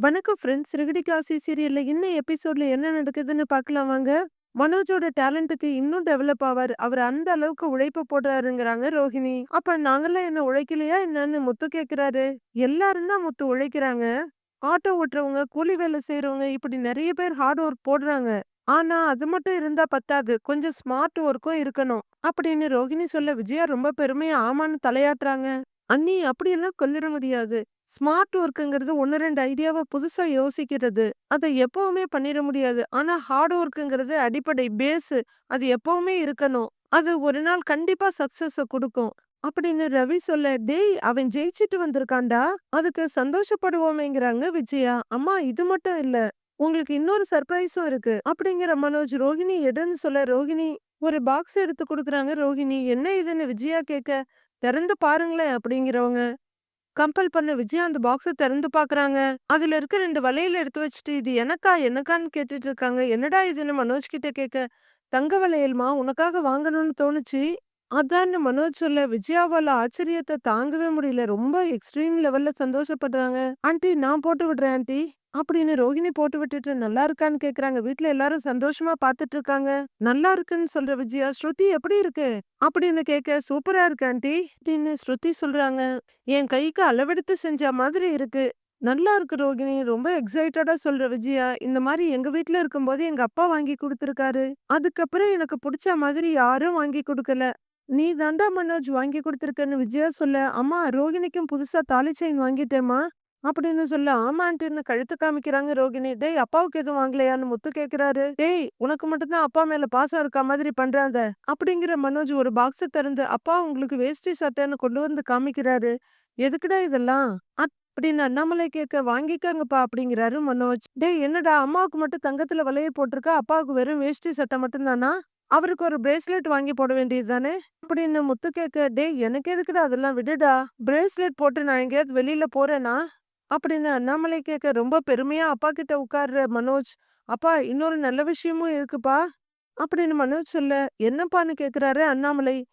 வணக்கம் ஃப்ரெண்ட்ஸ். சிறுகடி காசி சீரியல்ல இன்னும் எபிசோட்ல என்ன நடக்குதுன்னு பார்க்கலாம் வாங்க. மனோஜோட டேலண்ட்டுக்கு இன்னும் டெவலப் ஆவாரு. அவர் அந்த அளவுக்கு உழைப்பு போடுறாருங்கிறாங்க ரோஹிணி. அப்ப நாங்கெல்லாம் என்ன உழைக்கலையா என்னன்னு முத்து கேட்கிறாரு. எல்லாரும் தான் முத்து உழைக்கிறாங்க. ஆட்டோ ஓட்டுறவங்க, கூலி வேலை செய்றவங்க இப்படி நிறைய பேர் ஹார்ட் ஒர்க் போடுறாங்க. ஆனா அது மட்டும் இருந்தா பத்தாது. கொஞ்சம் ஸ்மார்ட் ஒர்க்கும் இருக்கணும். அப்படின்னு ரோஹிணி சொல்ல விஜயா ரொம்ப பெருமையா ஆமான்னு தலையாட்டுறாங்க. அண்ணி அப்படியெல்லாம் கொல்லிட முடியாது. ஸ்மார்ட் ஒர்க்குங்கிறது 1, 2 ஐடியாவ புதுசா யோசிக்கிறது. அத எப்பவுமே பண்ணிட முடியாது. ஆனா ஹார்ட் ஒர்க்குங்கிறது அடிப்படை பேஸு. அது எப்பவுமே இருக்கணும். அது ஒரு நாள் கண்டிப்பா சக்ஸஸை குடுக்கும். அப்படின்னு ரவி சொல்ல, "டேய் அவன் ஜெயிச்சுட்டு வந்திருக்கான்டா. அதுக்கு சந்தோஷப்படுவோமேங்கிறாங்க விஜயா. அம்மா இது மட்டும் இல்ல. உங்களுக்கு இன்னொரு சர்ப்ரைஸும் இருக்கு." அப்படிங்கிற மனோஜ் ரோஹிணி எடுன்னு சொல்ல ரோஹிணி ஒரு பாக்ஸ் எடுத்து கொடுக்குறாங்க ரோஹிணி. என்ன இதுன்னு விஜயா கேட்க, "திறந்து பாருங்களேன்" அப்படிங்கிறவங்க. கம்பல் பண்ண விஜய் அந்த பாக்ஸ திறந்து பார்க்குறாங்க. அதுல இருக்க ரெண்டு வலையில எடுத்து வச்சுட்டு, "இது எனக்கா? எனக்கான்னு?" கேட்டுட்டு இருக்காங்க. "என்னடா இதுன்னு?" மனோஜ் கிட்ட கேட்க, "தங்க வளையல்மா உனக்காக வாங்கணும்னு தோணுச்சு." அதான்னு மனோஜ் சொல்ல, விஜயாவால ஆச்சரியத்த தாங்கவே முடியல. ரொம்ப எக்ஸ்ட்ரீம் லெவல்ல சந்தோஷப்படுறாங்க. ஆண்டி நான் போட்டு விடுறேன் ஆண்டி அப்படின்னு ரோஹிணி போட்டு விட்டுட்டு, "நல்லா இருக்கான்னு?" கேக்குறாங்க வீட்ல எல்லாரும் சந்தோஷமா பார்த்துட்டு இருக்காங்க. "நல்லா இருக்குன்னு" சொல்ற விஜயா, "ஸ்ருதி எப்படி இருக்கு?" அப்படின்னு கேட்க, "சூப்பரா இருக்கு ஆண்டி அப்படின்னு ஸ்ருதி சொல்றாங்க. "என் கைக்கு அளவெடுத்து செஞ்ச மாதிரி இருக்கு." "நல்லா இருக்கு ரோகிணி." ரொம்ப எக்ஸைட்டடா சொல்ற விஜயா, "இந்த மாதிரி எங்க வீட்ல இருக்கும்போது எங்க அப்பா வாங்கி கொடுத்துருக்காரு அதுக்கப்புறம் எனக்கு பிடிச்ச மாதிரி யாரும் வாங்கி கொடுக்கல நீ தாண்டா மனோஜ் வாங்கி குடுத்துருக்கன்னு" விஜயா சொல்ல, "அம்மா ரோகிணிக்கும் புதுசா தாலி செயின் வாங்கிட்டேம்மா அப்படின்னு சொல்ல, ஆமான்ட்டுன்னு கழுத்து காமிக்கிறாங்க ரோகிணி. "டேய் அப்பாவுக்கு எதுவும் வாங்கலையான்னு?" முத்து கேட்கிறாரு. "டேய் உனக்கு மட்டும் தான் அப்பா மேல பாசம் இருக்கா மாதிரி பண்றாத." அப்படிங்கிற மனோஜ் ஒரு பாக்ஸ திறந்து, "அப்பா உங்களுக்கு வேஷ்டி சட்டைன்னு" கொண்டு வந்து காமிக்கிறாரு. "எதுக்குடா இதெல்லாம்?" அப்படின்னு அண்ணாமலை கேட்க, "வாங்கிக்கங்கப்பா" அப்படிங்கிறாரு மனோஜ். "டேய் என்னடா அம்மாவுக்கு மட்டும் தங்கத்துல வளையல் போட்டிருக்க, அப்பாவுக்கு வெறும் வேஷ்டி சட்டை மட்டும் தானா? அவருக்கு ஒரு பிரேஸ்லெட் வாங்கி போட வேண்டியது தானே?" அப்படின்னு முத்து கேட்க, "டேய் எனக்கு எதுக்குடா அதெல்லாம் விடுடா. பிரேஸ்லெட் போட்டு நான் எங்கேயாவது வெளியில போறேனா?" அப்படின்னு அண்ணாமலை கேட்க, ரொம்ப பெருமையா அப்பா கிட்ட உட்கார்ற மனோஜ், "அப்பா இன்னொரு நல்ல விஷயமும் இருக்குப்பா." அப்படின்னு மனோஜ் சொல்ல, "என்னப்பான்னு?" கேட்குறாரு அண்ணாமலை.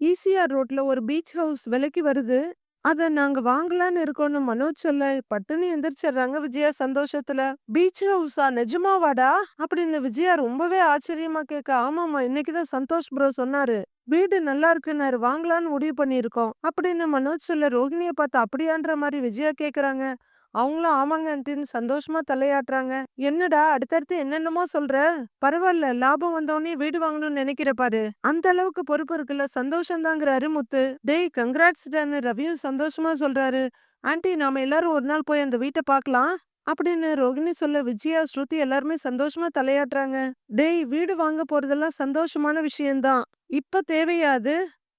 ஈசிஆர் ரோட்ல ஒரு பீச் ஹவுஸ் விலைக்கு வருது. அத நாங்க வாங்கலான்னு இருக்கோம்னு மனோஜ் சொல்ல, பட்டுன்னு எந்திரிச்சிடுறாங்க விஜயா சந்தோஷத்துல. "பீச் ஹவுஸா? நிஜமாவாடா?" அப்படின்னு விஜயா ரொம்பவே ஆச்சரியமா கேட்க, ஆமாமா இன்னைக்கு தான் சந்தோஷ் ப்ரோ சொன்னாரு. வீடு நல்லா இருக்குன்னாரு. வாங்கலான்னு முடிவு பண்ணியிருக்கோம்." அப்படின்னு மனோஜ் சொல்ல, ரோகிணியை பார்த்து அப்படியான்ற மாதிரி விஜயா கேட்கறாங்க. அவங்களும் ஆமாங்க ஆன்ட்டின்னு சந்தோஷமா தலையாட்டுறாங்க. "என்னடா அடுத்தடுத்து என்னென்னமோ சொல்ற? பரவாயில்ல லாபம் வந்தோனே வீடு வாங்கணும்னு நினைக்கிற பாரு. அந்த அளவுக்கு பொறுப்பு இருக்குல்ல சந்தோஷம் தாங்கிறாரு முத்து. "டேய் கங்க்ராட்ஸ்டான்னு ரவியும் சந்தோஷமா சொல்றாரு. "ஆன்ட்டி நாம எல்லாரும் ஒரு நாள் போய் அந்த வீட்டை பார்க்கலாம்." அப்படின்னு ரோகிணி சொல்ல, விஜயா, ஸ்ருதி எல்லாருமே சந்தோஷமா தலையாட்டுறாங்க. "டேய் வீடு வாங்க போறதெல்லாம் சந்தோஷமான விஷயம்தான். இப்ப தேவையாது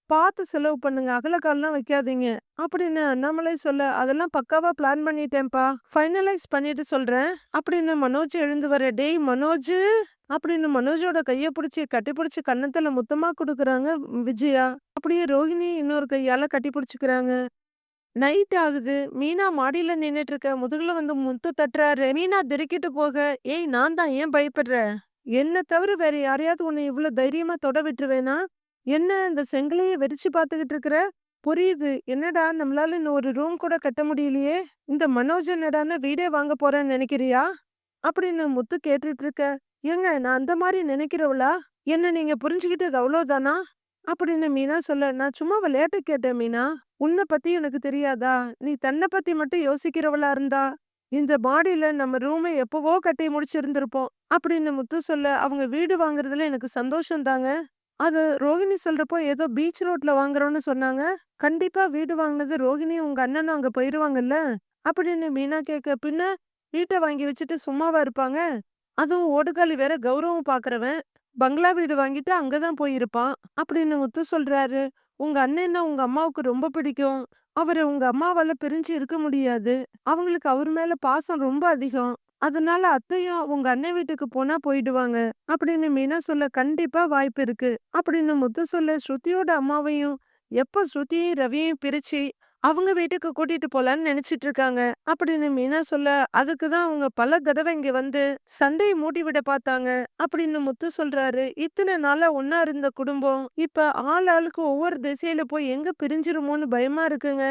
பார்த்து செலவு பண்ணுங்க. அகலக்கால்லாம் வைக்காதீங்க." அப்படின்னு அண்ணாமலை சொல்ல, "அதெல்லாம் பக்காவா பிளான் பண்ணிட்டேன்ப்பா. ஃபைனலைஸ் பண்ணிட்டு சொல்றேன்." அப்படின்னு மனோஜ் எழுந்து வர, "டேய் மனோஜ் அப்படின்னு மனோஜோட கையை பிடிச்சி கட்டி பிடிச்சி கன்னத்துல முத்தமா கொடுக்குறாங்க விஜயா. அப்படியே ரோஹிணி இன்னொரு கையால கட்டி பிடிச்சிக்கிறாங்க நைட் ஆகுது. மீனா மாடியில நின்னுட்டு இருக்க. முதுகுல வந்து முத்து தட்டுறாரு. மீனா திடுக்கிட்டு போக, "ஏய் நான் தான் ஏன் பயப்படுற? என்ன தவிர வேற யாரையாவது உன்னை இவ்வளோ தைரியமா தொட விட்டுருவேனா? என்ன இந்த செங்கலையே வெறிச்சு பார்த்துக்கிட்டு இருக்கிற? புரியுது. என்னடா நம்மளால இன்னும் ஒரு ரூம் கூட கட்ட முடியலையே. இந்த மனோஜ் என்னடான்னா வீடே வாங்க போறேன்னு நினைக்கிறியா?" அப்படின்னு முத்து கேட்டுட்டு இருக்க. "ஏங்க நான் அந்த மாதிரி நினைக்கிறவளா? என்ன நீங்க புரிஞ்சுக்கிட்டது அவ்வளோதானா?" அப்படின்னு மீனா சொல்ல, "நான் சும்மா விளையாட்டு கேட்டேன் மீனா. உன்ன பத்தி எனக்கு தெரியாதா? நீ தன்ன பத்தி மட்டும் யோசிக்கிறவளா இருந்தா, இந்த மாடியில நம்ம ரூமை எப்பவோ கட்டி முடிச்சிருந்திருப்போம்." அப்படின்னு முத்து சொல்ல, "அவங்க வீடு வாங்குறதுல எனக்கு சந்தோஷம் தாங்க. அது ரோகிணி சொல்றப்போ ஏதோ பீச் ரோட்ல வாங்குறோம்னு சொன்னாங்க. கண்டிப்பா வீடு வாங்கினது ரோகிணி உங்க அண்ணனும் அங்க போயிருவாங்கல்ல?" அப்படின்னு மீனா கேட்க, "பின்ன வீட்ட வாங்கி வச்சுட்டு சும்மாவா இருப்பாங்க? அதுவும் ஓடுகாலி வேற கௌரவம் பாக்குறவன் பங்களா வீடு வாங்கிட்டு அங்க தான் போயிருப்பான்." அப்படின்னு முத்து சொல்றாரு. "உங்க அண்ணன்னா உங்க அம்மாவுக்கு ரொம்ப பிடிக்கும். அவரை உங்க அம்மாவால பிரிஞ்சு இருக்க முடியாது. அவங்களுக்கு அவர் மேல பாசம் ரொம்ப அதிகம். அதனால அத்தையும் உங்க அண்ணன் வீட்டுக்கு போனா போயிடுவாங்க." அப்படின்னு மீனா சொல்ல, "கண்டிப்பா வாய்ப்பு இருக்கு." அப்படின்னு முத்து சொல்ல, ஸ்ருதியோட அம்மாவையும் எப்ப ஸ்ருதியையும் ரவியையும் பிரிச்சு அவங்க வீட்டுக்கு கூட்டிட்டு போலான்னு நினைச்சிட்டு இருக்காங்க. அப்படின்னு மீனா சொல்ல, "அதுக்கு தான் அவங்க பல தடவை இங்க வந்து சண்டைய மூட்டி விட பார்த்தாங்க." அப்படின்னு முத்து சொல்றாரு. "இத்தனை நாளா ஒன்னா இருந்த குடும்பம், இப்ப ஆள் ஆளுக்கு ஒவ்வொரு திசையில போய் எங்க பிரிஞ்சிருமோன்னு பயமா இருக்குங்க."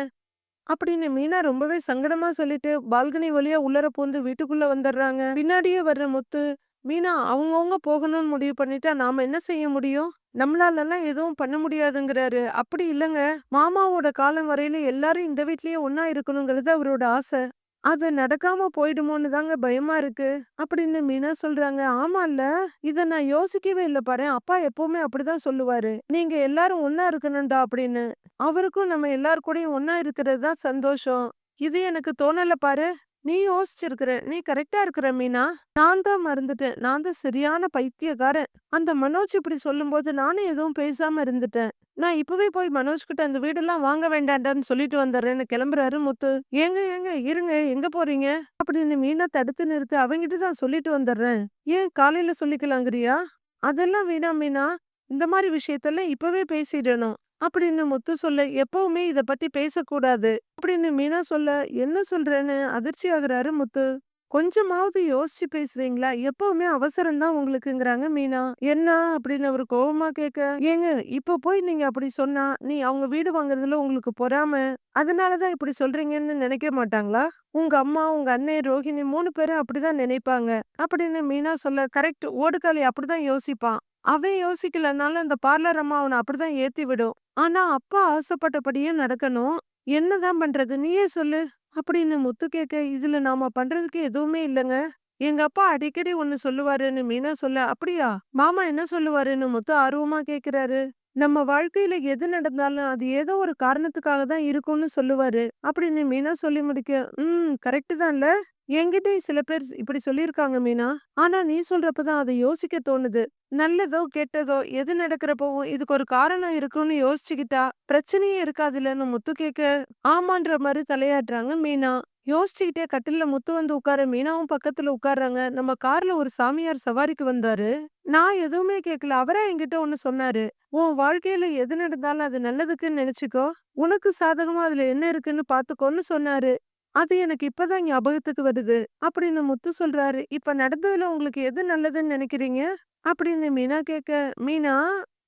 அப்படின்னு மீனா ரொம்பவே சங்கடமா சொல்லிட்டு பால்கனி வழியா உள்ளர பூந்து வீட்டுக்குள்ள வந்துடுறாங்க பின்னாடியே வர்ற முத்து மீனா அவங்கவுங்க போகணும்னு முடிவு பண்ணிட்டா நாம என்ன செய்ய முடியும்? நம்மளாலலாம் எதுவும் பண்ண முடியாதுங்கிறாரு. அப்படி இல்லைங்க. மாமாவோட காலம் வரையில எல்லாரும் இந்த வீட்லயே ஒன்னா இருக்கணுங்கிறது அவரோட ஆசை. அது நடக்காம போயிடுமோன்னு தாங்க பயமா இருக்கு. அப்படின்னு மீனா சொல்றாங்க. ஆமால்ல இத நான் யோசிக்கவே இல்ல பாரு அப்பா எப்பவுமே அப்படிதான் சொல்லுவாரு. நீங்க எல்லாரும் ஒன்னா இருக்கணும்டா அப்படின்னு. அவருக்கும் நம்ம எல்லார் கூடயும் ஒன்னா இருக்கிறது தான் சந்தோஷம். இது எனக்கு தோணல பாரு. நீ யோசிச்சிருக்கிற நீ கரெக்டா இருக்கிற மீனா? நான் தான் மறந்துட்டேன். நான் தான் சரியான பைத்தியக்காரன். அந்த மனோஜ் இப்படி சொல்லும்போது நானும் எதுவும் பேசாம இருந்துட்டேன். நான் இப்பவே போய் மனோஜ் கிட்ட அந்த வீடெல்லாம் வாங்க வேண்டாண்டான்னு சொல்லிட்டு வந்துடுறேன்னு கிளம்புறாரு முத்து. ஏங்க ஏங்க இருங்க எங்க போறீங்க? அப்படின்னு மீனா தடுத்து நிறுத்து அவங்கிட்ட தான் சொல்லிட்டு வந்துடுறேன். ஏன் காலையில சொல்லிக்கலாங்கிறியா? அதெல்லாம் வீணா மீனா இந்த மாதிரி விஷயத்தெல்லாம் இப்பவே பேசிடணும். அப்படின்னு முத்து சொல்ல எப்பவுமே இத பத்தி பேசக்கூடாது. அப்படின்னு மீனா சொல்ல என்ன சொல்றேன்னு அதிர்ச்சி ஆகுறாரு முத்து. கொஞ்சமாவது யோசிச்சு பேசுறீங்களா? எப்பவுமே அவசரம் தான் உங்களுக்குங்கிறாங்க மீனா. என்ன? அப்படின்னு அவர் கோபமா கேட்க ஏங்க இப்ப போய் நீங்க அப்படி சொன்னா நீ அவங்க வீடு வாங்குறதுல உங்களுக்கு பொறாம? அதனாலதான் இப்படி சொல்றீங்கன்னு நினைக்க மாட்டாங்களா? உங்க அம்மா உங்க அண்ணன் ரோஹிணி மூணு பேரும் அப்படிதான் நினைப்பாங்க. அப்படின்னு மீனா சொல்ல கரெக்ட் ஓடுகாலி அப்படிதான் யோசிப்பான். அவன் யோசிக்கலனாலும் அந்த பார்லர் அம்மா அவனை அப்படிதான் ஏத்தி விடும் ஆனா அப்பா ஆசைப்பட்டபடியே நடக்கணும். என்னதான் பண்றது? நீயே சொல்லு. அப்படின்னு முத்து கேட்க இதுல நாம பண்றதுக்கு எதுவுமே இல்லைங்க. எங்க அப்பா அடிக்கடி ஒன்னு சொல்லுவாருன்னு மீனா சொல்ல அப்படியா? மாமா என்ன சொல்லுவாருன்னு முத்து ஆர்வமா கேக்குறாரு. நம்ம வாழ்க்கையில எது நடந்தாலும் அது ஏதோ ஒரு காரணத்துக்காக தான் இருக்கும்னு சொல்லுவாரு. அப்படின்னு மீனா சொல்லி முடிக்க ம் கரெக்டு தான்ல. என்கிட்டயும் சில பேர் இப்படி சொல்லியிருக்காங்க மீனா. ஆனா நீ சொல்றப்பதான் அதை யோசிக்க தோணுது. நல்லதோ கெட்டதோ எது நடக்கிறப்பவும் இதுக்கு ஒரு காரணம் இருக்கும்னு யோசிச்சுக்கிட்டா பிரச்சனையே இருக்காதுல்லன்னு முத்து கேக்க ஆமான்ற மாதிரி தலையாடுறாங்க மீனா. யோசிச்சுக்கிட்டே கட்டில முத்து வந்து உட்கார மீனாவும் பக்கத்துல உட்கார்றாங்க. நம்ம கார்ல ஒரு சாமியார் சவாரிக்கு வந்தாரு. நான் எதுவுமே கேட்கல அவரா என்கிட்ட ஒண்ணு சொன்னாரு. உன் வாழ்க்கையில எது நடந்தாலும் அது நல்லதுக்குன்னு நினைச்சுக்கோ. உனக்கு சாதகமா அதுல என்ன இருக்குன்னு பாத்துக்கோன்னு சொன்னாரு. அது எனக்கு இப்பதான் ஞாபகத்துக்கு வருது. அப்படின்னு முத்து சொல்றாரு இப்ப நடந்ததுல உங்களுக்கு எது நல்லதுன்னு நினைக்கிறீங்க? அப்படின்னு மீனா கேட்க மீனா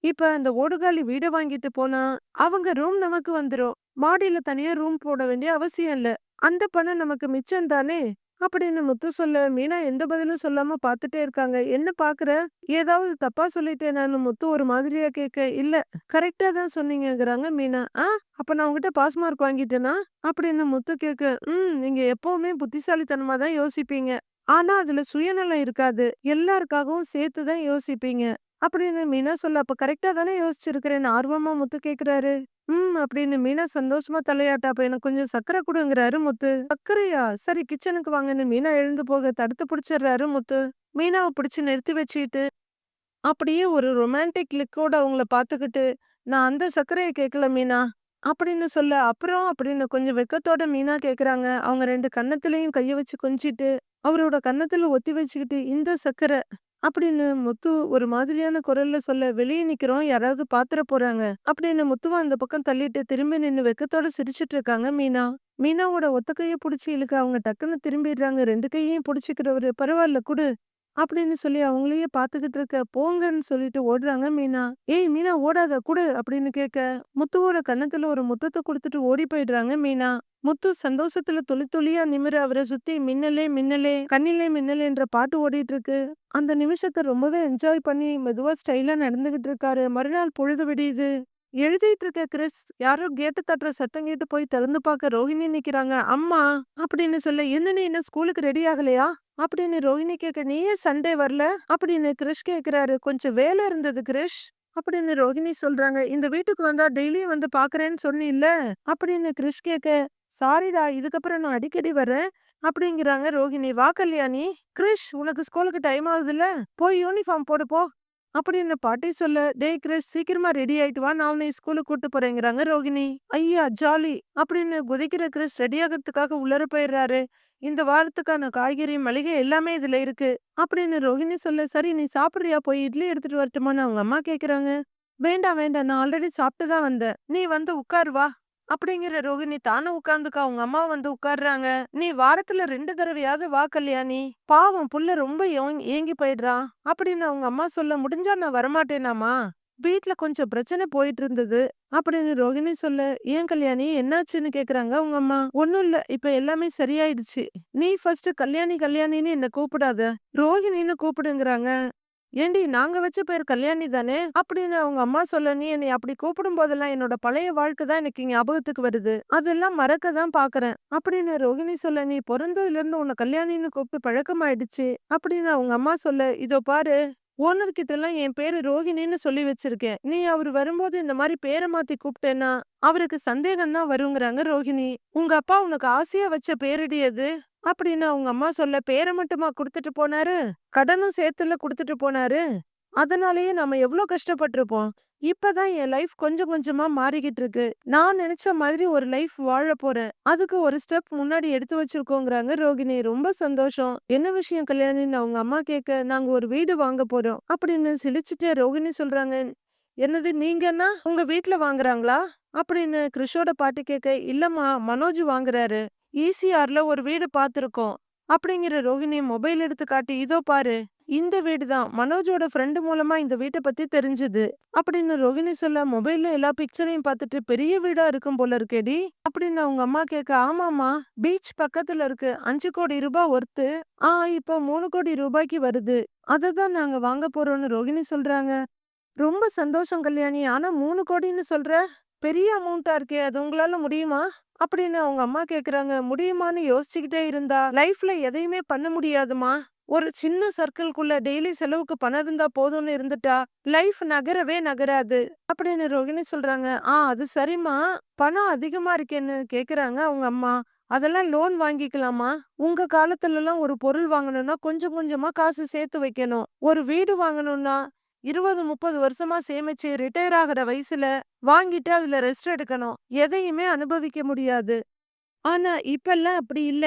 இப்ப அந்த ஓடுகாலி வீடை வாங்கிட்டு போனா அவங்க ரூம் நமக்கு வந்துரும். மாடியில தனியா ரூம் போட வேண்டிய அவசியம் இல்ல. அந்த பணம் நமக்கு மிச்சம் தானே? அப்படின்னு முத்து சொல்ல மீனா எந்த பதிலும் சொல்லாம பாத்துட்டே இருக்காங்க. என்ன பாக்குற ஏதாவது தப்பா சொல்லிட்டேன் நான் முத்து ஒரு மாதிரியா கேட்க. இல்ல கரெக்டா தான் சொன்னீங்கிறாங்க மீனா. ஆ அப்ப நான் உங்ககிட்ட பாஸ் மார்க் வாங்கிட்டேனா? அப்படின்னு முத்து கேட்க. ம் நீங்க எப்பவுமே புத்திசாலித்தனமா தான் யோசிப்பீங்க. ஆனா அதுல சுயநலம் இருக்காது. எல்லாருக்காகவும் சேர்த்துதான் யோசிப்பீங்க. அப்படின்னு மீனா சொல்ல. அப்ப கரெக்டா தானே யோசிச்சிருக்கிறேன் ஆர்வமா முத்து கேக்குறாரு ம் அப்படின்னு மீனா சந்தோஷமா தலையாட்டா அப்ப எனக்கு கொஞ்சம் சக்கரை கொடுங்கிறாரு முத்து. சக்கரையா சரி கிச்சனுக்கு வாங்கன்னு மீனா எழுந்து போக தடுத்து பிடிச்சிடுறாரு முத்து. மீனாவை பிடிச்சு நிறுத்தி வச்சுக்கிட்டு அப்படியே ஒரு ரொமான்டிக் லிக்கோட அவங்கள பாத்துக்கிட்டு நான் அந்த சர்க்கரையை கேட்கல மீனா அப்படின்னு சொல்ல அப்புறம் அப்படின்னு கொஞ்சம் வெக்கத்தோட மீனா கேக்குறாங்க அவங்க ரெண்டு கன்னத்திலையும் கைய வச்சு கொஞ்சிட்டு அவரோட கன்னத்துல ஒத்தி வச்சுக்கிட்டு இந்த சர்க்கரை. அப்படின்னு முத்து ஒரு மாதிரியான குரல்ல சொல்ல வெளியே நிக்கிறோம். யாராவது பாத்திர போறாங்க. அப்படின்னு முத்துவா அந்த பக்கம் தள்ளிட்டு திரும்பி நின்னு வெக்கத்தோட சிரிச்சிட்டு இருக்காங்க மீனா. மீனாவோட ஒத்த கைய புடிச்சு இழுக்க அவங்க டக்குன்னு திரும்பிடுறாங்க. ரெண்டு கையையும் பிடிச்சிக்கிறவரு பரவாயில்ல குடு. அப்படின்னு சொல்லி அவங்களையே பாத்துக்கிட்டு இருக்க போங்கன்னு சொல்லிட்டு ஓடுறாங்க மீனா. ஏய் மீனா ஓடாத குடு. அப்படின்னு கேட்க முத்துவோட கன்னத்துல ஒரு முத்தத்தை கொடுத்துட்டு ஓடி போயிடுறாங்க மீனா. முத்து சந்தோஷத்துல துளி துளியா நிமிர அவரை சுத்தி மின்னலே மின்னலே கண்ணிலே மின்னலேன்ற பாட்டு ஓடிட்டு இருக்கு அந்த நிமிஷத்தை ரொம்பவே என்ஜாய் பண்ணி மெதுவா ஸ்டைலா நடந்துகிட்டு இருக்காரு. மறுநாள் பொழுது விடியுது. எழுதிட்டு இருக்க கிறிஸ் யாரோ கேட்டு தட்டுற சத்தம் கேட்டு போய் திறந்து பார்க்க ரோஹிணி நிக்கிறாங்க. அம்மா! அப்படின்னு சொல்ல என்ன நீ என்ன ஸ்கூலுக்கு ரெடி ஆகலையா? அப்படின்னு ரோஹிணி கேட்க நீயே சண்டே வரல? அப்படின்னு கிரிஷ் கேக்குறாரு கொஞ்சம் வேலை இருந்தது கிரிஷ் அப்படின்னு ரோஹிணி சொல்றாங்க. இந்த வீட்டுக்கு வந்தா டெய்லியும் வந்து பாக்குறேன்னு சொன்னில்ல? அப்படின்னு கிரிஷ் கேட்க சாரிடா இதுக்கப்புறம் நான் அடிக்கடி வரேன் அப்படிங்கிறாங்க ரோஹிணி. வா கல்யாணி கிரிஷ் உனக்கு ஸ்கூலுக்கு டைம் ஆகுதுல்ல? போய் யூனிஃபார்ம் போடு போ. அப்படின்னு பாட்டி சொல்ல டே கிரஷ் சீக்கிரமா ரெடி ஆயிட்டு வா நான் உன்னை ஸ்கூலுக்கு கூட்டு போறேங்கிறாங்க ரோகிணி. ஐயா ஜாலி. அப்படின்னு குதிக்கிற கிரஷ் ரெடி ஆகிறதுக்காக உள்ளர போயிடுறாரு இந்த வாரத்துக்கான காய்கறி மளிகை எல்லாமே இதுல இருக்கு. அப்படின்னு ரோஹிணி சொல்ல சரி நீ சாப்பிட்றியா? போய் இட்லி எடுத்துட்டு வரட்டுமான்னு அவங்க அம்மா கேக்குறாங்க. வேண்டாம் வேண்டாம் நான் ஆல்ரெடி சாப்பிட்டு தான் வந்தேன். நீ வந்து உட்காரு வா. அப்படிங்கிற ரோகிணி தானே உட்கார்ந்துக்கா அவங்க அம்மா வந்து உட்கார்றாங்க. நீ வாரத்துல ரெண்டு தடவையாவது வா கல்யாணி. பாவம் புள்ள ரொம்ப ஏங்கி- ஏங்கி போயிடுறான் அப்படின்னு அவங்க அம்மா சொல்ல முடிஞ்சா நான் வரமாட்டேனாமா? வீட்ல கொஞ்சம் பிரச்சனை போயிட்டு இருந்தது அப்படின்னு ரோகிணி சொல்ல ஏன் கல்யாணி என்னாச்சுன்னு கேக்குறாங்க உங்க அம்மா? ஒன்னும் இல்ல இப்ப எல்லாமே சரியாயிடுச்சு. நீ ஃபர்ஸ்ட் கல்யாணி கல்யாணின்னு என்ன கூப்பிடாத. ரோகிணின்னு கூப்பிடுங்கறாங்க. ஏண்டி நாங்க வச்ச பேர் கல்யாணி தானே? அப்படின்னு அவங்க அம்மா சொல்ல நீ என்னை அப்படி கூப்பிடும் போதெல்லாம் என்னோட பழைய வாழ்க்கை தான் எனக்கு ஞாபகத்துக்கு வருது. அதெல்லாம் மறக்க தான் பாக்குறேன். அப்படின்னு ரோகிணி சொல்ல நீ பிறந்ததுல இருந்து உன்னை கல்யாணின்னு கூப்பிட்டு பழக்கமாயிடுச்சு. அப்படின்னு அவங்க அம்மா சொல்ல இதோ பாரு ஓனர் கிட்ட எல்லாம் என் பேரு ரோகிணின்னு சொல்லி வச்சிருக்கேன். நீ அவர் வரும்போது இந்த மாதிரி பேரை மாத்தி கூப்பிட்டேன்னா அவருக்கு சந்தேகம் தான் வருங்கிறாங்க ரோகிணி உங்க அப்பா உனக்கு ஆசையா வச்ச பேரடி அது? அப்படின்னு அவங்க அம்மா சொல்ல பேரை மட்டுமா குடுத்துட்டு போனாரு? கடனும் சேர்த்துல குடுத்துட்டு போனாரு. அதனாலயே நாம எவ்வளோ கஷ்டப்பட்டிருப்போம். இப்பதான் என் லைஃப் கொஞ்சம் கொஞ்சமா மாறிக்கிட்டு இருக்கு நான் நினைச்ச மாதிரி ஒரு லைஃப் வாழ போறேன். அதுக்கு ஒரு ஸ்டெப் முன்னாடி எடுத்து வச்சிருக்கோங்கிறாங்க ரோகிணி. ரொம்ப சந்தோஷம். என்ன விஷயம் கல்யாணின்னு அவங்க அம்மா கேட்க நாங்க ஒரு வீடு வாங்க போறோம். அப்படின்னு சிலிச்சுட்டே ரோகிணி சொல்றாங்க என்னது நீங்கன்னா உங்க வீட்ல வாங்குறாங்களா? அப்படின்னு கிறிஷோட பாட்டு கேட்க இல்லம்மா மனோஜ் வாங்குறாரு. ஈசிஆர்ல ஒரு வீடு பார்த்துருக்கோம் அப்படிங்கிற ரோஹிணி மொபைல் எடுத்து காட்டி இதோ பாரு இந்த வீடு தான் மனோஜோட ஃப்ரெண்டு மூலமா இந்த வீட்டை பத்தி தெரிஞ்சது. அப்படின்னு ரோஹிணி சொல்ல மொபைல்ல எல்லா பிக்சரையும் பார்த்துட்டு பெரிய வீடா இருக்கும் போல இருக்கேடி. அப்படின்னு அவங்க அம்மா கேட்க ஆமாமா பீச் பக்கத்துல இருக்கு. அஞ்சு கோடி ரூபாய் ஒர்த்து ஆ இப்ப மூணு கோடி ரூபாய்க்கு வருது. அததான் நாங்க வாங்க போறோம்னு ரோஹிணி சொல்றாங்க. ரொம்ப சந்தோஷம் கல்யாணி. ஆனா மூணு கோடின்னு சொல்ற? பெரிய அமௌண்ட்டா இருக்கே அது உங்களால முடியுமா? அப்படின்னு அவங்க அம்மா கேக்குறாங்க. முடியுமான்னு யோசிச்சுக்கிட்டே இருந்தா லைஃப்ல எதையுமே பண்ண முடியாதுமா ஒரு சின்ன சர்க்கிள்குள்ள டெய்லி செலவுக்கு பணம் இருந்தா போதும்னு இருந்துட்டா லைஃப் நகரவே நகராது. அப்படின்னு ரோகிணி சொல்றாங்க. ஆ அது சரிம்மா. பணம் அதிகமா இருக்கேன்னு கேக்குறாங்க அவங்க அம்மா. அதெல்லாம் லோன் வாங்கிக்கலாமா? உங்க காலத்துல எல்லாம் ஒரு பொருள் வாங்கணும்னா கொஞ்சம் கொஞ்சமா காசு சேர்த்து வைக்கணும். ஒரு வீடு வாங்கணும்னா இருபது முப்பது வருஷமா சேமிச்சு ரிட்டையர் ஆகுற வயசுல வாங்கிட்டு அதுல ரெஸ்ட் எடுக்கணும். எதையுமே அனுபவிக்க முடியாது. ஆனா இப்பெல்லாம் அப்படி இல்ல.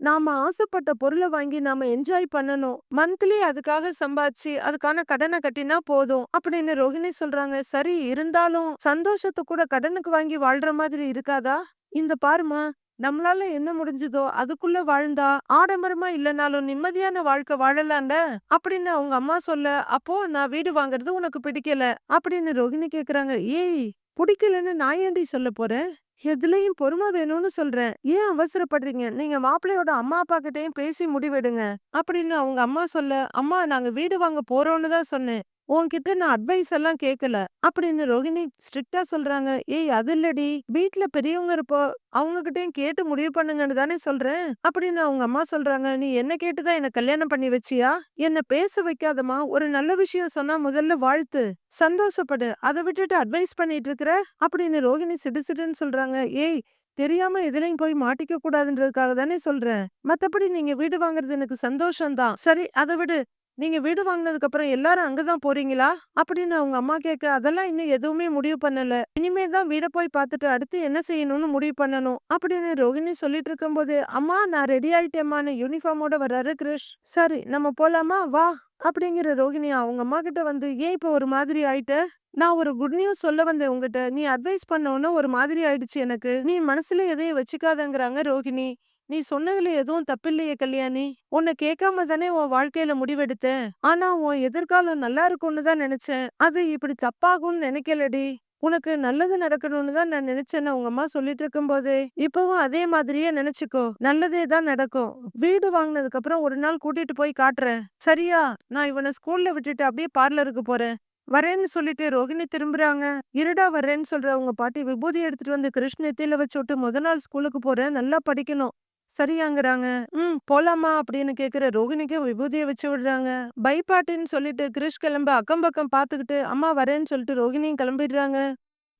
நாம ஆசைப்பட்ட பொருளை வாங்கி நாம என்ஜாய் பண்ணணும். மந்த்லி அதுக்காக சம்பாதிச்சு அதுக்கான கடனை கட்டினா போதும் அப்படின்னு ரோஹிணி சொல்றாங்க. சரி இருந்தாலும் சந்தோஷத்தை கூட கடனுக்கு வாங்கி வாழ்ற மாதிரி இருக்காதா? இந்த பாருமா நம்மளால என்ன முடிஞ்சதோ அதுக்குள்ள வாழ்ந்தா ஆடம்பரமா இல்லைனாலும் நிம்மதியான வாழ்க்கை வாழலாம்ல? அப்படின்னு அவங்க அம்மா சொல்ல அப்போ நான் வீடு வாங்குறது உனக்கு பிடிக்கல அப்படின்னு ரோகிணி கேக்குறாங்க. ஏய் பிடிக்கலன்னு நான் ஏண்டி சொல்ல போறேன் எதுலயும் பொறுமை வேணும்னு சொல்றேன். ஏன் அவசரப்படுறீங்க? நீங்க மாப்பிள்ளையோட அம்மா அப்பா கிட்டயும் பேசி முடிவெடுங்க அப்படின்னு அவங்க அம்மா சொல்ல அம்மா நாங்க வீடு வாங்க போறோம்னு தான் சொன்னேன். உன்கிட்ட நான் அட்வைஸ் எல்லாம் கேட்கல அப்படின்னு ரோகிணி ஸ்ட்ரிக்டா சொல்றாங்க. ஏய் அது இல்லடி. வீட்ல பெரியவங்க இருப்போ அவங்க கிட்டயும் கேட்டு முடிவு பண்ணுங்கன்னு தானே சொல்றேன். அப்படின்னு அவங்க அம்மா சொல்றாங்க. நீ என்ன கேட்டுதான் என்ன கல்யாணம் பண்ணி வச்சியா? என்ன பேச வைக்காதமா ஒரு நல்ல விஷயம் சொன்னா முதல்ல வாழ்த்து. சந்தோஷப்படு. அதை விட்டுட்டு அட்வைஸ் பண்ணிட்டு இருக்கிற? அப்படின்னு ரோகிணி சிடுசிடுன்னு சொல்றாங்க. ஏய் தெரியாம எதுலயும் போய் மாட்டிக்க கூடாதுன்றதுக்காக தானே சொல்றேன். மத்தபடி நீங்க வீடு வாங்குறது எனக்கு சந்தோஷம் தான் சரி அதை விடு. நீங்க வீடு வாங்கினதுக்கப்புறம் அப்புறம் எல்லாரும் அங்கதான் போறீங்களா? அப்படின்னு அவங்க அம்மா கேட்க அதெல்லாம் இன்னும் எதுவுமே முடிவு பண்ணல. இனிமே தான் வீட போய் பார்த்துட்டு அடுத்து என்ன செய்யணும்னு முடிவு பண்ணணும். அப்படின்னு ரோகிணி சொல்லிட்டு இருக்கும்போது அம்மா நான் ரெடி ஆயிட்டேம்மான்னு யூனிஃபார்மோட வர்றாரு கிரிஷ். சரி நம்ம போலாமா? வா. அப்படிங்கிற ரோஹிணி அவங்க அம்மா கிட்ட வந்து ஏன் இப்போ ஒரு மாதிரி ஆயிட்ட? நான் ஒரு குட் நியூஸ் சொல்ல வந்தேன் உங்ககிட்ட. நீ அட்வைஸ் பண்ண ஒரு மாதிரி ஆயிடுச்சு எனக்கு. நீ மனசுல எதையும் வச்சுக்காதங்கிறாங்க ரோகிணி. நீ சொன்னதுல எதுவும் தப்பில்லையே கல்யாணி. உன்னை கேட்காம தானே உன் வாழ்க்கையில முடிவெடுத்தேன். ஆனா உன் எதிர்காலம் நல்லா இருக்கும்னு தான் நினைச்சேன். அது இப்படி தப்பாகும்னு நினைக்கலடி. உனக்கு நல்லது நடக்கணும்னு தான் நான் நினைச்சேன்னு உங்க அம்மா சொல்லிட்டு இருக்கும்போது இப்பவும் அதே மாதிரியே நினைச்சுக்கோ. நல்லதே தான் நடக்கும். வீடு வாங்கினதுக்கு அப்புறம் ஒரு நாள் கூட்டிட்டு போய் காட்டுறேன். சரியா? நான் இவனை ஸ்கூல்ல விட்டுட்டு அப்படியே பார்லருக்கு போறேன். வரேன்னு சொல்லிட்டு ரோகிணி திரும்புறாங்க. இருடா வரேன்னு சொல்ற உங்க பாட்டி விபூதி எடுத்துட்டு வந்து கிருஷ்ண நெத்தியில வச்சு விட்டு முத நாள் ஸ்கூலுக்கு போறேன். நல்லா படிக்கணும். சரியாங்கிறாங்க. ம் போலாமா? அப்படின்னு கேக்குற ரோகிணிக்கு விபூதியை வச்சு விடுறாங்க. பைபாட்டின்னு சொல்லிட்டு கிரிஷ் கிளம்ப அக்கம் பக்கம் பாத்துக்கிட்டு அம்மா வரேன்னு சொல்லிட்டு ரோகிணியும் கிளம்பிடுறாங்க.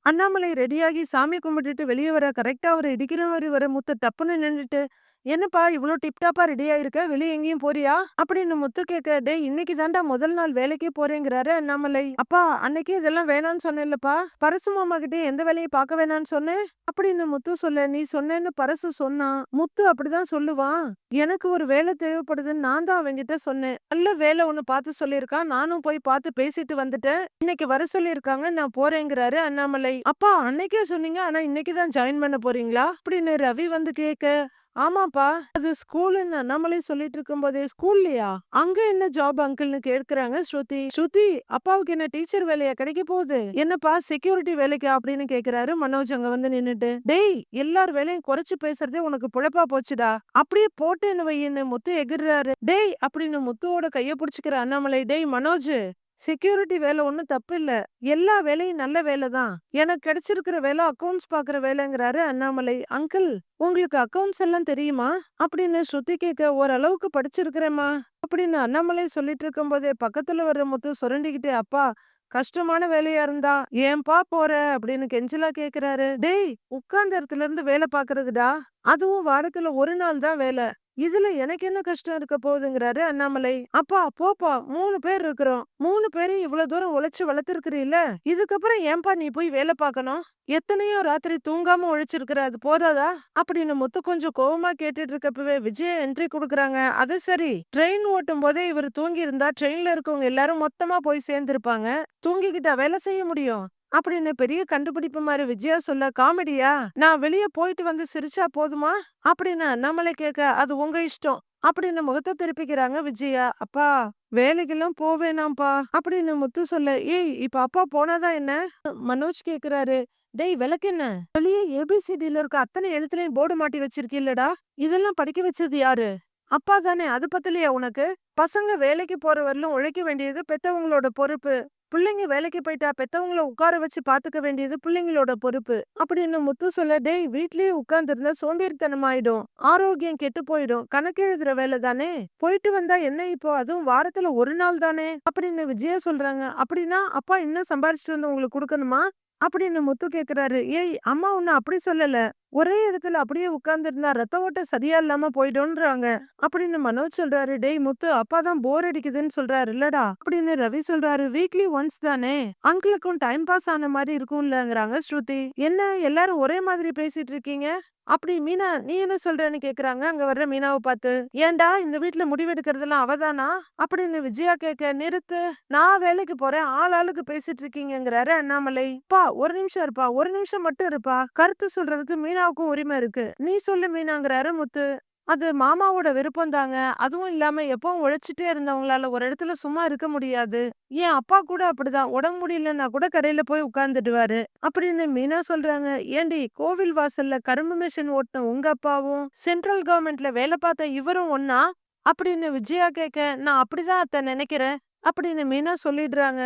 அண்ணாமலை ரெடியாகி சாமி கும்பிட்டுட்டு வெளியே வர கரெக்ட்டா அவரை இடிக்கிற மாதிரி வர முத்து டப்புன்னு நின்றுட்டு என்னப்பா இவ்வளோ டிப்டாப்பா ரெடி ஆயிருக்க? வெளியே எங்கேயும் போறியா? அப்படின்னு முத்து கேட்க டே இன்னைக்கு தாண்டா முதல் நாள் வேலைக்கே போறேங்கிறாரு அண்ணாமலை. அப்பா அன்னைக்கு இதெல்லாம் வேணான்னு சொன்னேன்லப்பா. பரசு மாமா கிட்டே எந்த வேலையும் பார்க்க வேணாம்னு சொன்னேன்? அப்படின்னு முத்து சொல்ல நீ சொன்னேன்னு பரசு சொன்னான். முத்து அப்படிதான் சொல்லுவான். எனக்கு ஒரு வேலை தேவைப்படுதுன்னு நான் தான் அவங்கிட்ட சொன்னேன். நல்ல வேலை ஒண்ணு பார்த்து சொல்லியிருக்கான். நானும் போய் பார்த்து பேசிட்டு வந்துட்டேன். இன்னைக்கு வர சொல்லியிருக்காங்க. நான் போறேங்கிறாரு அண்ணாமலை. அப்பா அன்னைக்கே சொன்னீங்க. ஆனா இன்னைக்கு தான் ஜாயின் பண்ண போறீங்களா? அப்படின்னு ரவி வந்து கேட்க ஆமாப்பா. அது ஸ்கூலுன்னு நம்மளே சொல்லிட்டு இருக்கும்போதே ஸ்கூல்லயா? அங்க என்ன ஜாப் அங்கிள்னு கேட்கிறாங்க ஸ்ருதி. ஸ்ருதி அப்பாவுக்கு என்ன டீச்சர் வேலையா கிடைக்க போகுது? என்னப்பா செக்யூரிட்டி வேலைக்கா அப்படின்னு கேக்குறாரு மனோஜ் அங்க வந்து நின்னுட்டு. டேய் எல்லார் வேலையும் குறைச்சு பேசுறதே உனக்கு புழப்பா போச்சுடா. அப்படியே போட்டேன்னு வையின்னு முத்து எகிர்றாரு. டேய் அப்படின்னு முத்துவோட கைய புடிச்சுக்கிற அண்ணாமலை டேய் மனோஜ் செக்யூரிட்டி வேலை ஒன்றும் தப்பு இல்ல. எல்லா வேலையும் நல்ல வேலை தான். எனக்கு கிடைச்சிருக்கிற வேலை அக்கவுண்ட்ஸ் பாக்குற வேலைங்கிறாரு அண்ணாமலை. அங்கிள் உங்களுக்கு அக்கவுண்ட்ஸ் எல்லாம் தெரியுமா? அப்படின்னு ஸ்ருதி கேட்க ஓரளவுக்கு படிச்சிருக்கிறேம்மா. அப்படின்னு அண்ணாமலை சொல்லிட்டு இருக்கும் போதே பக்கத்துல வர்ற முத்து சுரண்டிக்கிட்டே அப்பா கஷ்டமான வேலையா இருந்தா ஏன்பா போற? அப்படின்னு கெஞ்சலா கேக்குறாரு. டேய் உட்கார்ந்த இடத்துல இருந்து வேலை பாக்குறதுடா அதுவும் வாரத்துல ஒரு நாள் தான் வேலை. இதுல எனக்கு என்ன கஷ்டம் இருக்க போகுதுங்கிறாரு அண்ணாமலை. அப்பா போப்பா மூணு பேர் இருக்கிறோம். மூணு பேரும் இவ்வளவு தூரம் உழைச்சு வளர்த்துருக்கிறீல்ல? இதுக்கப்புறம் ஏன்பா நீ போய் வேலை பார்க்கணும்? எத்தனையோ ராத்திரி தூங்காம உழைச்சிருக்கிற அது போதாதா? அப்படின்னு முத்து கொஞ்சம் கோவமா கேட்டுட்டு இருக்கப்பவே விஜய் என்ட்ரி கொடுக்குறாங்க. அது சரி. ட்ரெயின் ஓட்டும் போதே இவர் தூங்கி இருந்தா ட்ரெயின்ல இருக்கவங்க எல்லாரும் மொத்தமா போய் சேர்ந்திருப்பாங்க. தூங்கிக்கிட்டா வேலை செய்ய முடியும். அப்படின்னு பெரிய கண்டுபிடிப்பு மாதிரி விஜயா சொல்ல காமெடியா? நான் வெளியே போயிட்டு வந்து சிரிச்சா போதுமா? அப்படின்னு அண்ணாமலை கேட்க அது உங்க இஷ்டம். அப்படின்னு முகத்தை திருப்பிக்கிறாங்க விஜயா. அப்பா வேலைக்கெல்லாம் போவேனாம்ப்பா அப்படின்னு முத்து சொல்ல ஏய் இப்ப அப்பா போனாதான் என்ன? மனோஜ் கேக்குறாரு டேய் விளக்கு என்ன? வெளியே ஏபிசிடில இருக்க அத்தனை எழுத்துலயும் போர்டு மாட்டி வச்சிருக்கீல்லடா. இதெல்லாம் படிக்க வச்சது யாரு? அப்பா தானே அது பத்தலையா உனக்கு? பசங்க வேலைக்கு போற வரலும் உழைக்க வேண்டியது பெத்தவங்களோட பொறுப்பு. பிள்ளைங்க வேலைக்கு போயிட்டா பெத்தவங்கள உட்கார வச்சு பாத்துக்க வேண்டியது பிள்ளைங்களோட பொறுப்பு. அப்படின்னு முத்து சொல்ல டேய் வீட்லயே உட்கார்ந்து இருந்தா சோம்பேறித்தனம் ஆயிடும். ஆரோக்கியம் கெட்டு போயிடும். கணக்கு எழுதுற வேலை தானே? போயிட்டு வந்தா என்ன இப்போ? அதுவும் வாரத்துல ஒரு நாள் தானே? அப்படின்னு விஜயா சொல்றாங்க. அப்படின்னா அப்பா இன்னும் சம்பாரிச்சிட்டு வந்து உங்களுக்கு கொடுக்கணுமா? அப்படின்னு முத்து கேக்குறாரு. ஏய் அம்மா உன்ன அப்படி சொல்லல. ஒரே இடத்துல அப்படியே உட்காந்துருந்தா ரத்த ஓட்டம் சரியா இல்லாம போயிடும்ன்றாங்க. அப்படின்னு மனோஜ் சொல்றாரு. டேய் முத்து அப்பா தான் போர் அடிக்குதுன்னு சொல்றாரு. இல்லடா அப்படின்னு ரவி சொல்றாரு. வீக்லி ஒன்ஸ் தானே. அங்கிளுக்கும் டைம் பாஸ் ஆன மாதிரி இருக்கும்லங்கிறாங்க ஸ்ருதி. என்ன எல்லாரும் ஒரே மாதிரி பேசிட்டு இருக்கீங்க? அப்படி மீனா நீ என்ன சொல்றேன்னு கேக்குறாங்க. அங்க வர்ற மீனாவை பார்த்து ஏன்டா இந்த வீட்டுல முடிவெடுக்கிறதெல்லாம் அவதானா? அப்படின்னு விஜயா கேட்க நிறுத்து. நான் வேலைக்கு போறேன். ஆள் ஆளுக்கு பேசிட்டு இருக்கீங்கிறாரு அண்ணாமலை. பா ஒரு நிமிஷம் இருப்பா. ஒரு நிமிஷம் மட்டும் இருப்பா. கருத்து சொல்றதுக்கு மீனாவுக்கும் உரிமை இருக்கு. நீ சொல்லு மீனாங்கிறாரு முத்து. அது மாமாவோட விருப்பம் தாங்க. அதுவும் இல்லாம எப்பவும் உழைச்சிட்டே இருந்தவங்களால ஒரு இடத்துல சும்மா இருக்க முடியாது. என் அப்பா கூட அப்படிதான். உடம்பு முடியலன்னா கூட கடையில போய் உட்கார்ந்துடுவாரு. அப்படின்னு மீனா சொல்றாங்க. ஏண்டி கோவில் வாசல்ல கரும்பு மிஷின் ஓட்டின உங்க அப்பாவும் சென்ட்ரல் கவர்மெண்ட்ல வேலை பார்த்த இவரும் ஒன்னா அப்படின்னு விஜயா கேட்க நான் அப்படிதான் அத்தை நினைக்கிறேன் அப்படின்னு மீனா சொல்லிடுறாங்க.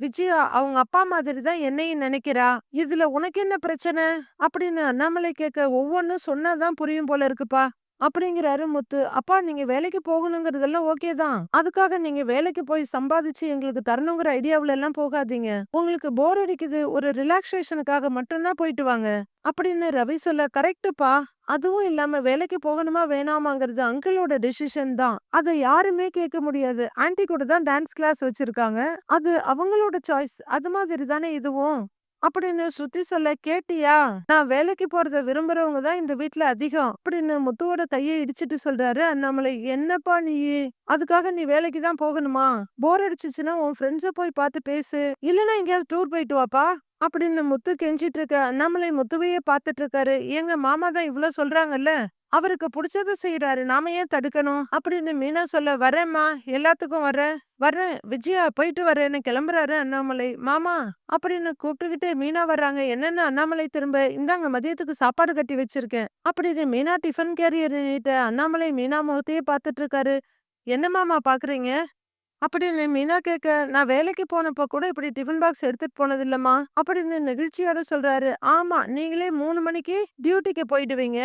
விஜயா அவங்க அப்பா மாதிரி தான் என்னையும் நினைக்கிறா. இதுல உனக்கு என்ன பிரச்சனை? அப்படின்னு அண்ணாமலை கேட்க ஒவ்வொன்னும் சொன்னாதான் புரியும் போல இருக்குப்பா. அப்படிங்கிறாரு முத்து. அப்பா நீங்க வேலைக்கு போகணுங்கிறதெல்லாம் ஓகே தான். அதுக்காக நீங்க வேலைக்கு போய் சம்பாதிச்சு எங்களுக்கு தரணுங்கிற ஐடியாவுல எல்லாம் போகாதீங்க. உங்களுக்கு போர் அடிக்குது. ஒரு ரிலாக்ஸேஷனுக்காக மட்டும்தான் போயிட்டு வாங்க. அப்படின்னு ரவி சொல்ல கரெக்டுப்பா அதுவும் இல்லாம வேலைக்கு போகணுமா வேணாமாங்கிறது அங்கிளோட டெசிஷன் தான். அதை யாருமே கேட்க முடியாது. ஆன்டி கூட தான் டான்ஸ் கிளாஸ் வச்சிருக்காங்க. அது அவங்களோட சாய்ஸ் அது மாதிரி தானே இதுவும். அப்படின்னு ஸ்ருதி சொல்ல கேட்டியா? நான் வேலைக்கு போறத விரும்புறவங்க தான் இந்த வீட்டுல அதிகம். அப்படின்னு முத்துவோட கையை இடிச்சிட்டு சொல்றாரு அண்ணாமலை. என்னப்பா நீ? அதுக்காக நீ வேலைக்கு தான் போகணுமா? போர் அடிச்சிச்சுன்னா உன் ஃப்ரெண்ட்ஸை போய் பார்த்து பேசு. இல்லைன்னா எங்கேயாவது டூர் போயிட்டு வாப்பா. அப்படின்னு முத்து கெஞ்சிட்டு இருக்க அண்ணாமலை முத்துவையே பார்த்துட்டு இருக்காரு. எங்க மாமா தான் இவ்வளவு சொல்றாங்கல்ல? அவருக்கு பிடிச்சத செய்யறாரு நாம ஏன் தடுக்கணும்? அப்படின்னு மீனா சொல்ல வரேம்மா எல்லாத்துக்கும் வரேன் வர்றேன். விஜயா போயிட்டு வரேன்னு கிளம்புறாரு அண்ணாமலை. மாமா அப்படின்னு கூப்பிட்டுக்கிட்டு மீனா வர்றாங்க. என்னென்ன அண்ணாமலை திரும்ப? இந்தாங்க மதியத்துக்கு சாப்பாடு கட்டி வச்சிருக்கேன். அப்படின்னு மீனா டிஃபன் கேரியர் நீட்ட அண்ணாமலை மீனா முகத்தையே பார்த்துட்டு இருக்காரு என்ன மாமா பாக்குறீங்க? அப்படின்னு மீனா கேட்க நான் வேலைக்கு போனப்போ கூட இப்படி டிஃபன் பாக்ஸ் எடுத்துட்டு போனது இல்லம்மா அப்படின்னு நெகிழ்ச்சியோட சொல்றாரு. ஆமா நீங்களே மூணு மணிக்கு டியூட்டிக்கு போயிடுவீங்க.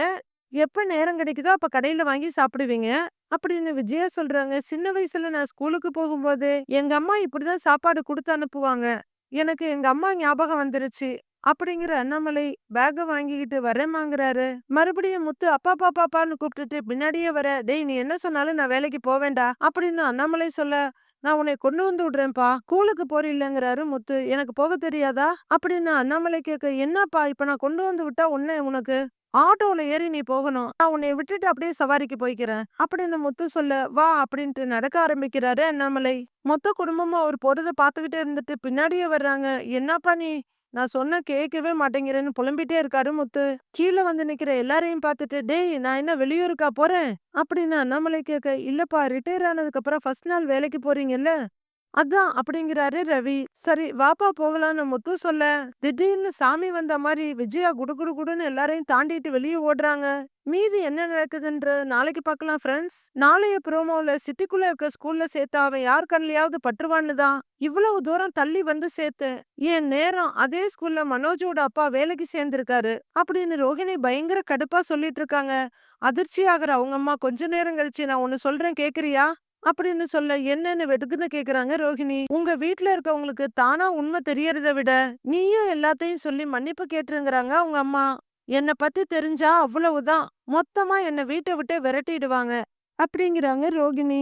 எப்ப நேரம் கிடைக்குதோ அப்ப கடையில வாங்கி சாப்பிடுவீங்க. அப்படின்னு விஜயா சொல்றாங்க. சின்ன வயசுல நான் ஸ்கூலுக்கு போகும்போது எங்க அம்மா இப்படிதான் சாப்பாடு கொடுத்து அனுப்புவாங்க. எனக்கு எங்க அம்மா ஞாபகம் வந்துருச்சு. அப்படிங்கிற அண்ணாமலை பேக வாங்கிக்கிட்டு வரேமாங்கிறாரு மறுபடியும் முத்து அப்பா பாப்பா பாப்பான்னு கூப்பிட்டுட்டு பின்னாடியே வர. டேய் நீ என்ன சொன்னாலும் நான் வேலைக்கு போவேண்டா. அப்படின்னு அண்ணாமலை சொல்ல நான் உன்னை கொண்டு வந்து விடுறேன்ப்பா. கூலுக்கு போறீங்களேங்கிறாரு முத்து. எனக்கு போக தெரியாதா? அப்படின்னு அண்ணாமலை கேட்க என்னப்பா? இப்ப நான் கொண்டு வந்து விட்டா உன்ன உனக்கு ஆட்டோல ஏறி நீ போகணும். நான் உன்னை விட்டுட்டு அப்படியே சவாரிக்கு போய்க்கிறேன். அப்படின்னு முத்து சொல்ல வா அப்படின்ட்டு நடக்க ஆரம்பிக்கிறாரு அண்ணாமலை. மொத்த குடும்பமும் அவர் போறதை பார்த்துக்கிட்டே இருந்துட்டு பின்னாடியே வர்றாங்க. என்னப்பா நீ? நான் சொன்ன கேட்கவே மாட்டேங்கிறேன்னு புலம்பிட்டே இருக்காரு முத்து. கீழ வந்து நிக்கிற எல்லாரையும் பார்த்துட்டு டேய் நான் என்ன வெளியூருக்கா போறேன்? அப்படின்னு அண்ணாமலை கேட்க இல்லப்பா ரிட்டையர் ஆனதுக்கு அப்புறம் ஃபர்ஸ்ட் நாள் வேலைக்கு போறீங்கல்ல? அதான் அப்படிங்கிறாரு ரவி. சரி வாப்பா போகலான்னு முத்து சொல்ல திடீர்னு சாமி வந்த மாதிரி விஜயா குடு குடு குடுன்னு எல்லாரையும் தாண்டிட்டு வெளியே ஓடுறாங்க. மீதி என்ன நடக்குதுன்ற நாளைக்கு பார்க்கலாம் ஃப்ரெண்ட்ஸ் நாளைய ப்ரோமோல சிட்டிக்குள்ள இருக்க ஸ்கூல்ல சேர்த்தா அவன் யார் கண்ணிலையாவது பற்றுவான்னு தான். இவ்வளவு தூரம் தள்ளி வந்து சேர்த்து என் நேரம் அதே ஸ்கூல்ல மனோஜோட அப்பா வேலைக்கு சேர்ந்திருக்காரு அப்படின்னு ரோஹிணி பயங்கர கடுப்பா சொல்லிட்டு இருக்காங்க. அதிர்ச்சி அவங்க அம்மா கொஞ்ச நேரம் கழிச்சு நான் ஒன்னு சொல்றேன் கேக்குறியா? அப்படின்னு சொல்ல என்னன்னு வெடுக்குன்னு கேக்குறாங்க ரோஹிணி. உங்க வீட்ல இருக்கவங்களுக்கு தானா உண்மை தெரியறத விட நீயும் எல்லாத்தையும் சொல்லி மன்னிப்பு கேட்டுருங்கிறாங்க அவங்க அம்மா. என்னை பத்தி தெரிஞ்சா அவ்வளவுதான். மொத்தமா என்னை வீட்டை விட்டே விரட்டிடுவாங்க அப்படிங்கிறாங்க ரோகிணி